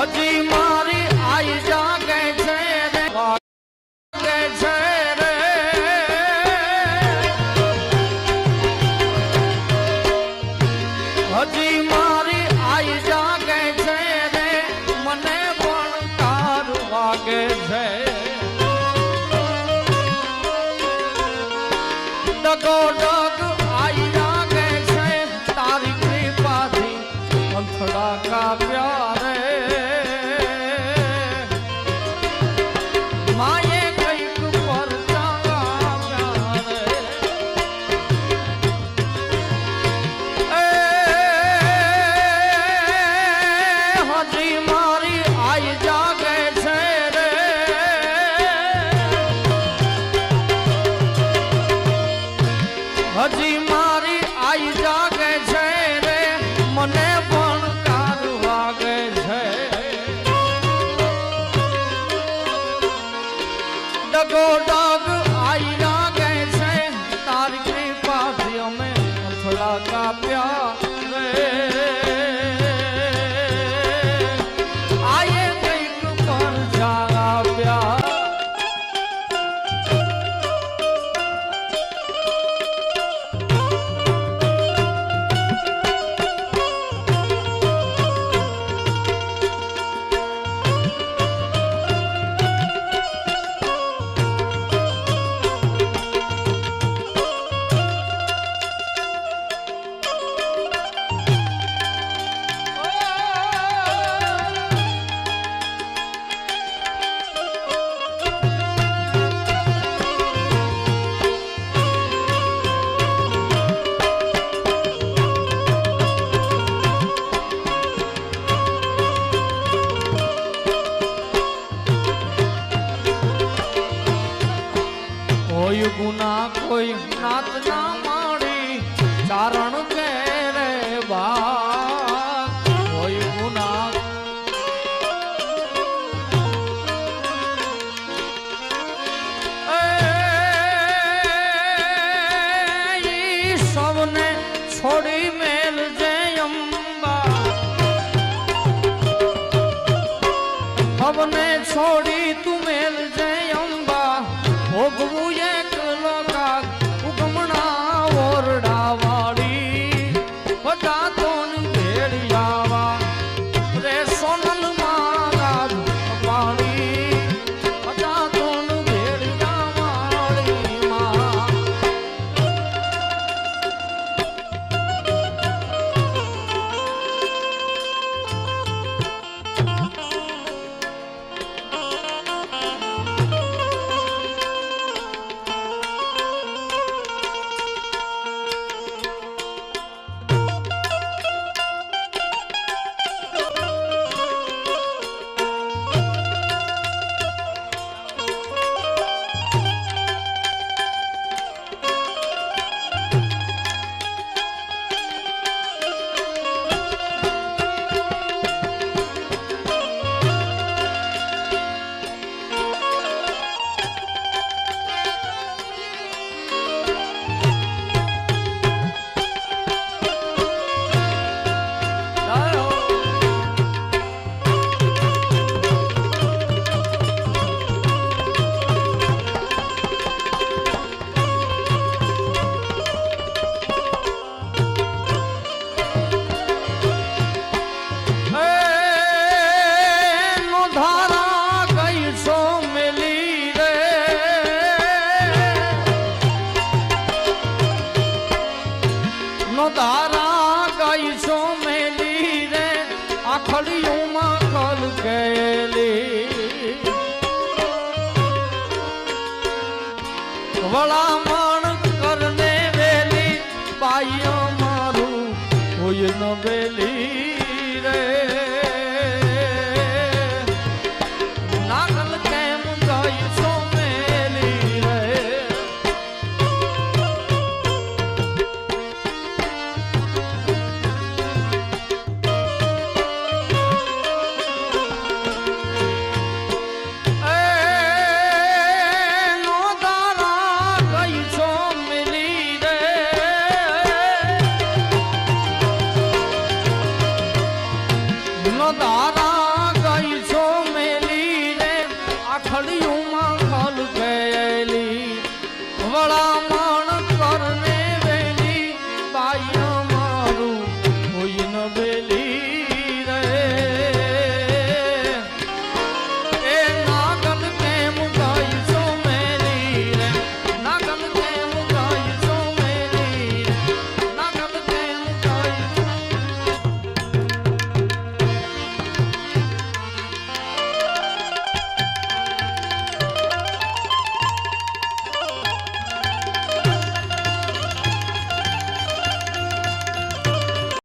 অজিম હજી મારી આઈ જાગે છે રે મને પણ કાર વાગે છે. ડગોડા અથડિયુંમાં કલ ગયેલી. વળામણ કરને વેલી પાયો મારું હોય ન